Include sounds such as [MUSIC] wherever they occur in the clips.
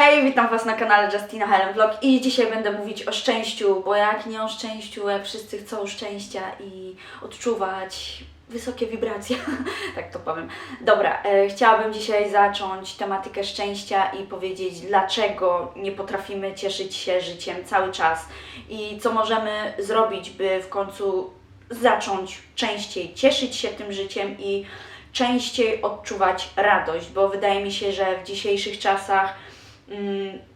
hej, witam Was na kanale Justina Helen Vlog i dzisiaj będę mówić o szczęściu, bo jak nie o szczęściu, jak wszyscy chcą szczęścia i odczuwać wysokie wibracje, [LAUGHS] tak to powiem. Dobra, e, chciałabym dzisiaj zacząć tematykę szczęścia i powiedzieć, dlaczego nie potrafimy cieszyć się życiem cały czas i co możemy zrobić, by w końcu zacząć częściej cieszyć się tym życiem i częściej odczuwać radość, bo wydaje mi się, że w dzisiejszych czasach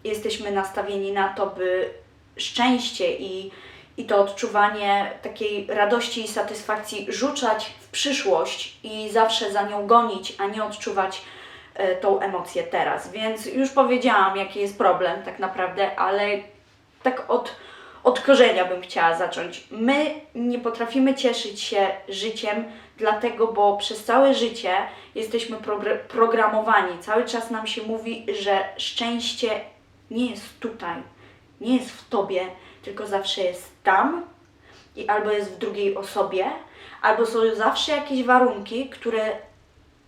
jesteśmy nastawieni na to, by szczęście i, i to odczuwanie takiej radości i satysfakcji rzucać w przyszłość i zawsze za nią gonić, a nie odczuwać e, tą emocję teraz. Więc już powiedziałam, jaki jest problem tak naprawdę, ale tak od, od korzenia bym chciała zacząć. My nie potrafimy cieszyć się życiem, dlatego, bo przez całe życie jesteśmy progr- programowani. Cały czas nam się mówi, że szczęście nie jest tutaj, nie jest w tobie, tylko zawsze jest tam i albo jest w drugiej osobie, albo są zawsze jakieś warunki, które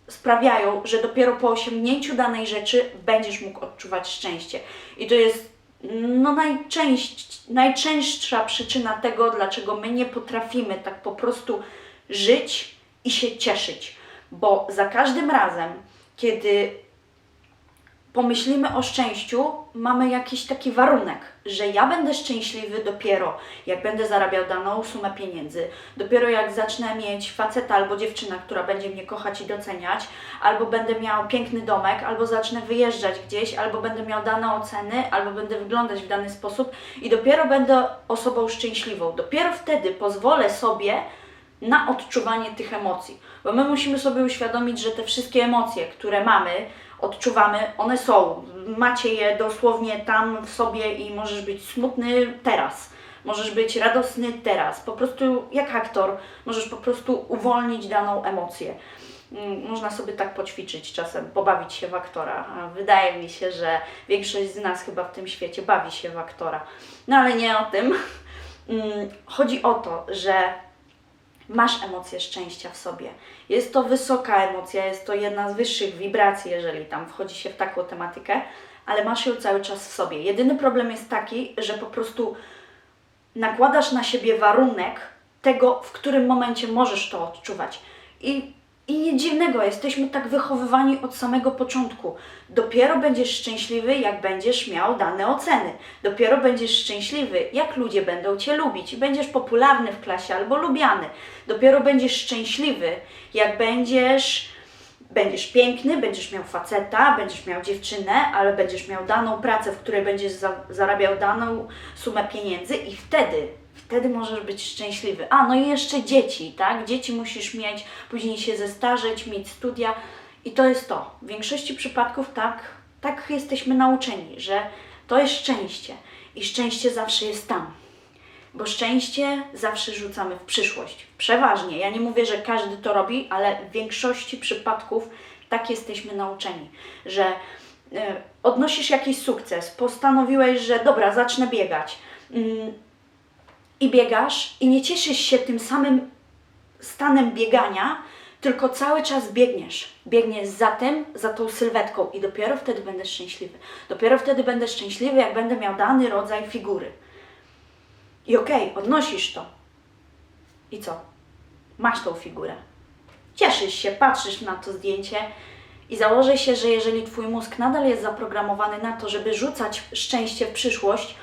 sprawiają, że dopiero po osiągnięciu danej rzeczy będziesz mógł odczuwać szczęście. I to jest no, najczęść, najczęstsza przyczyna tego, dlaczego my nie potrafimy tak po prostu żyć i się cieszyć. Bo za każdym razem, kiedy pomyślimy o szczęściu, mamy jakiś taki warunek, że ja będę szczęśliwy dopiero jak będę zarabiał daną sumę pieniędzy, dopiero jak zacznę mieć faceta albo dziewczyna, która będzie mnie kochać i doceniać, albo będę miał piękny domek, albo zacznę wyjeżdżać gdzieś, albo będę miał dane oceny, albo będę wyglądać w dany sposób i dopiero będę osobą szczęśliwą. Dopiero wtedy pozwolę sobie na odczuwanie tych emocji. Bo my musimy sobie uświadomić, że te wszystkie emocje, które mamy, odczuwamy, one są. Macie je dosłownie tam w sobie i możesz być smutny teraz. Możesz być radosny teraz. Po prostu jak aktor możesz po prostu uwolnić daną emocję. Mm, Można sobie tak poćwiczyć czasem, pobawić się w aktora. Wydaje mi się, że większość z nas chyba w tym świecie bawi się w aktora. No ale nie o tym. Mm, Chodzi o to, że masz emocję szczęścia w sobie. Jest to wysoka emocja, jest to jedna z wyższych wibracji, jeżeli tam wchodzi się w taką tematykę, ale masz ją cały czas w sobie. Jedyny problem jest taki, że po prostu nakładasz na siebie warunek tego, w którym momencie możesz to odczuwać. I, I nic dziwnego, jesteśmy tak wychowywani od samego początku. Dopiero będziesz szczęśliwy, jak będziesz miał dane oceny. Dopiero będziesz szczęśliwy, jak ludzie będą Cię lubić. Będziesz popularny w klasie albo lubiany. Dopiero będziesz szczęśliwy, jak będziesz będziesz piękny, będziesz miał faceta, będziesz miał dziewczynę, ale będziesz miał daną pracę, w której będziesz za, zarabiał daną sumę pieniędzy i wtedy, wtedy możesz być szczęśliwy. A, no i jeszcze dzieci, tak? Dzieci musisz mieć, później się zestarzeć, mieć studia i to jest to. W większości przypadków tak, tak jesteśmy nauczeni, że to jest szczęście i szczęście zawsze jest tam. Bo szczęście zawsze rzucamy w przyszłość. Przeważnie. Ja nie mówię, że każdy to robi, ale w większości przypadków tak jesteśmy nauczeni, że e, odnosisz jakiś sukces, postanowiłeś, że dobra, zacznę biegać. Mm, I biegasz i nie cieszysz się tym samym stanem biegania, tylko cały czas biegniesz. Biegniesz za tym, za tą sylwetką i dopiero wtedy będę szczęśliwy. Dopiero wtedy będę szczęśliwy, jak będę miał dany rodzaj figury. I okej, odnosisz to. I co? Masz tą figurę. Cieszysz się, patrzysz na to zdjęcie i założę się, że jeżeli Twój mózg nadal jest zaprogramowany na to, żeby rzucać szczęście w przyszłość,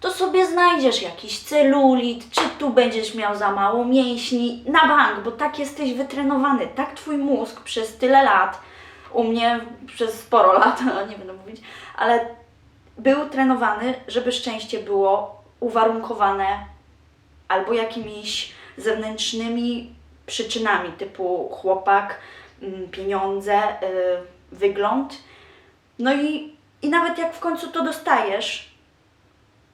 to sobie znajdziesz jakiś celulit, czy tu będziesz miał za mało mięśni, na bank, bo tak jesteś wytrenowany. Tak Twój mózg przez tyle lat, u mnie przez sporo lat, [LAUGHS] nie będę mówić, ale był trenowany, żeby szczęście było uwarunkowane albo jakimiś zewnętrznymi przyczynami, typu chłopak, mm, pieniądze, y, wygląd. No i, i nawet jak w końcu to dostajesz,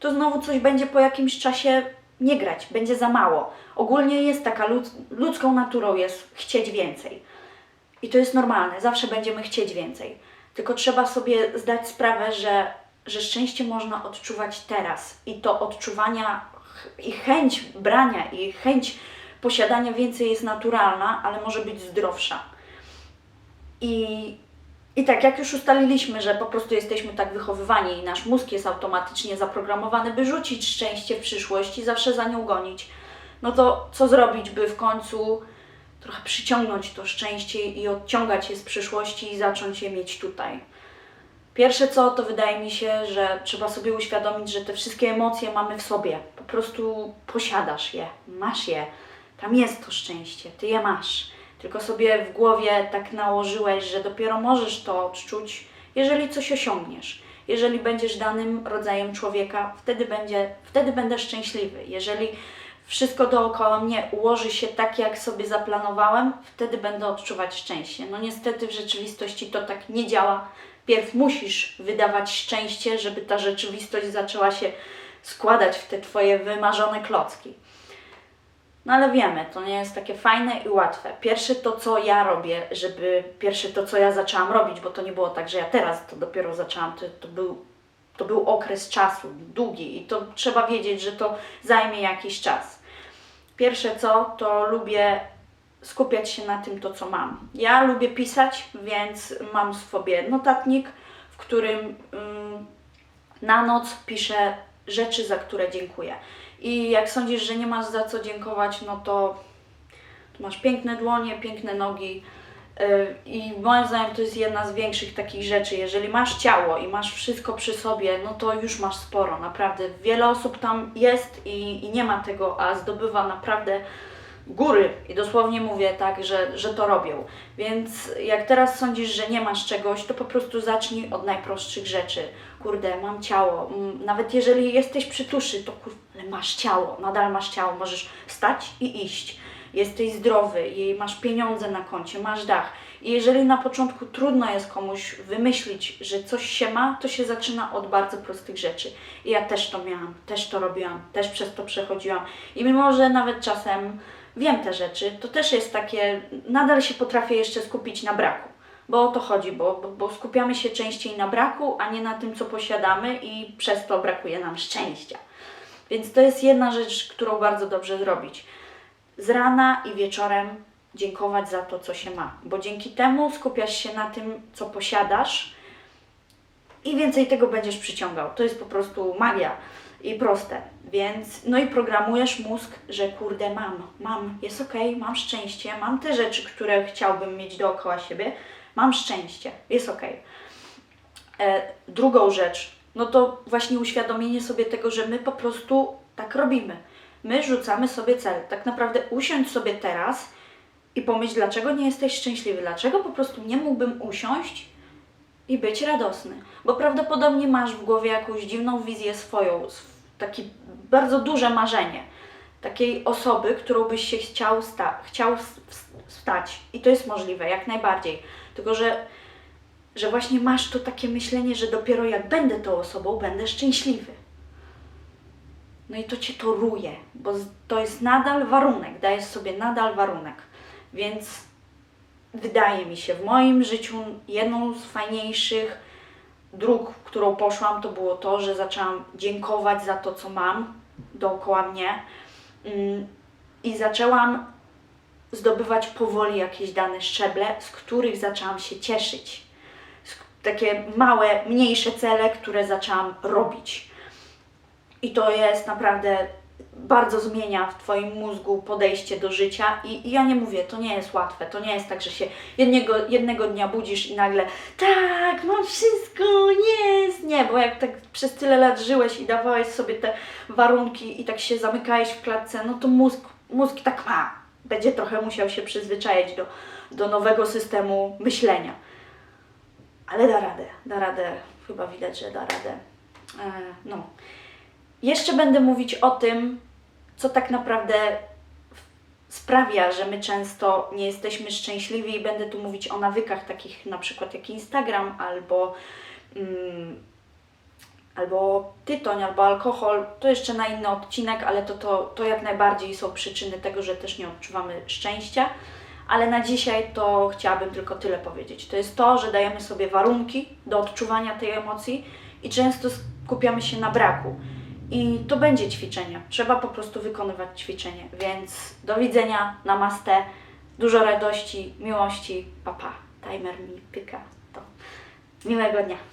to znowu coś będzie po jakimś czasie nie grać, będzie za mało. Ogólnie jest taka ludz, ludzką naturą jest chcieć więcej. I to jest normalne, zawsze będziemy chcieć więcej. Tylko trzeba sobie zdać sprawę, że, że szczęście można odczuwać teraz. I to odczuwania i chęć brania i chęć posiadania więcej jest naturalna, ale może być zdrowsza. I I tak, jak już ustaliliśmy, że po prostu jesteśmy tak wychowywani i nasz mózg jest automatycznie zaprogramowany, by rzucić szczęście w przyszłość i zawsze za nią gonić, no to co zrobić, by w końcu trochę przyciągnąć to szczęście i odciągać je z przyszłości i zacząć je mieć tutaj? Pierwsze co, to wydaje mi się, że trzeba sobie uświadomić, że te wszystkie emocje mamy w sobie. Po prostu posiadasz je, masz je. Tam jest to szczęście, ty je masz. Tylko sobie w głowie tak nałożyłeś, że dopiero możesz to odczuć, jeżeli coś osiągniesz. Jeżeli będziesz danym rodzajem człowieka, wtedy, będzie, wtedy będę szczęśliwy. Jeżeli wszystko dookoła mnie ułoży się tak, jak sobie zaplanowałem, wtedy będę odczuwać szczęście. No niestety w rzeczywistości to tak nie działa. Pierw musisz wydawać szczęście, żeby ta rzeczywistość zaczęła się składać w te Twoje wymarzone klocki. No ale wiemy, to nie jest takie fajne i łatwe. Pierwsze to, co ja robię, żeby pierwsze to, co ja zaczęłam robić, bo to nie było tak, że ja teraz to dopiero zaczęłam, to, to, był, to był okres czasu długi i to trzeba wiedzieć, że to zajmie jakiś czas. Pierwsze co, to lubię skupiać się na tym, to co mam. Ja lubię pisać, więc mam sobie notatnik, w którym ym, na noc piszę rzeczy, za które dziękuję. I jak sądzisz, że nie masz za co dziękować, no to, to masz piękne dłonie, piękne nogi. Yy, I moim zdaniem to jest jedna z większych takich rzeczy. Jeżeli masz ciało i masz wszystko przy sobie, no to już masz sporo, naprawdę. Wiele osób tam jest i, i nie ma tego, a zdobywa naprawdę góry. I dosłownie mówię tak, że, że to robią. Więc jak teraz sądzisz, że nie masz czegoś, to po prostu zacznij od najprostszych rzeczy. Kurde, mam ciało. Mm, Nawet jeżeli jesteś przytuszy, to kurde, masz ciało, nadal masz ciało. Możesz wstać i iść. Jesteś zdrowy i masz pieniądze na koncie, masz dach. I jeżeli na początku trudno jest komuś wymyślić, że coś się ma, to się zaczyna od bardzo prostych rzeczy. I ja też to miałam, też to robiłam, też przez to przechodziłam. I mimo, że nawet czasem wiem te rzeczy, to też jest takie, nadal się potrafię jeszcze skupić na braku. Bo o to chodzi, bo, bo, bo skupiamy się częściej na braku, a nie na tym, co posiadamy, i przez to brakuje nam szczęścia. Więc to jest jedna rzecz, którą bardzo dobrze zrobić. Z rana i wieczorem dziękować za to, co się ma, bo dzięki temu skupiasz się na tym, co posiadasz i więcej tego będziesz przyciągał. To jest po prostu magia i proste. Więc, no i programujesz mózg, że kurde, mam, mam, jest okej, mam szczęście, mam te rzeczy, które chciałbym mieć dookoła siebie, mam szczęście, jest okej. E, drugą rzecz, no to właśnie uświadomienie sobie tego, że my po prostu tak robimy. My rzucamy sobie cel. Tak naprawdę usiądź sobie teraz i pomyśl, dlaczego nie jesteś szczęśliwy, dlaczego po prostu nie mógłbym usiąść i być radosny. Bo prawdopodobnie masz w głowie jakąś dziwną wizję swoją, sw- takie bardzo duże marzenie takiej osoby, którą byś się chciał, sta- chciał stać. I to jest możliwe, jak najbardziej. Tylko, że, że właśnie masz to takie myślenie, że dopiero jak będę tą osobą, będę szczęśliwy. No i to cię toruje, bo to jest nadal warunek, dajesz sobie nadal warunek. Więc wydaje mi się, w moim życiu jedną z fajniejszych dróg, którą poszłam, to było to, że zaczęłam dziękować za to, co mam dookoła mnie mm, i zaczęłam zdobywać powoli jakieś dane szczeble, z których zaczęłam się cieszyć. Takie małe, mniejsze cele, które zaczęłam robić. I to jest naprawdę bardzo zmienia w Twoim mózgu podejście do życia. I, I ja nie mówię, to nie jest łatwe. To nie jest tak, że się jednego, jednego dnia budzisz i nagle tak, mam wszystko, jest. Nie, bo jak tak przez tyle lat żyłeś i dawałeś sobie te warunki i tak się zamykałeś w klatce, no to mózg, mózg tak ma. Będzie trochę musiał się przyzwyczaić do, do nowego systemu myślenia. Ale da radę, da radę. Chyba widać, że da radę. E, no. Jeszcze będę mówić o tym, co tak naprawdę sprawia, że my często nie jesteśmy szczęśliwi i będę tu mówić o nawykach takich na przykład jak Instagram albo, mm, albo tytoń, albo alkohol. To jeszcze na inny odcinek, ale to, to, to jak najbardziej są przyczyny tego, że też nie odczuwamy szczęścia. Ale na dzisiaj to chciałabym tylko tyle powiedzieć. To jest to, że dajemy sobie warunki do odczuwania tej emocji i często skupiamy się na braku. I to będzie ćwiczenie. Trzeba po prostu wykonywać ćwiczenie. Więc do widzenia, namaste, dużo radości, miłości, papa. Timer mi pyka to. Miłego dnia.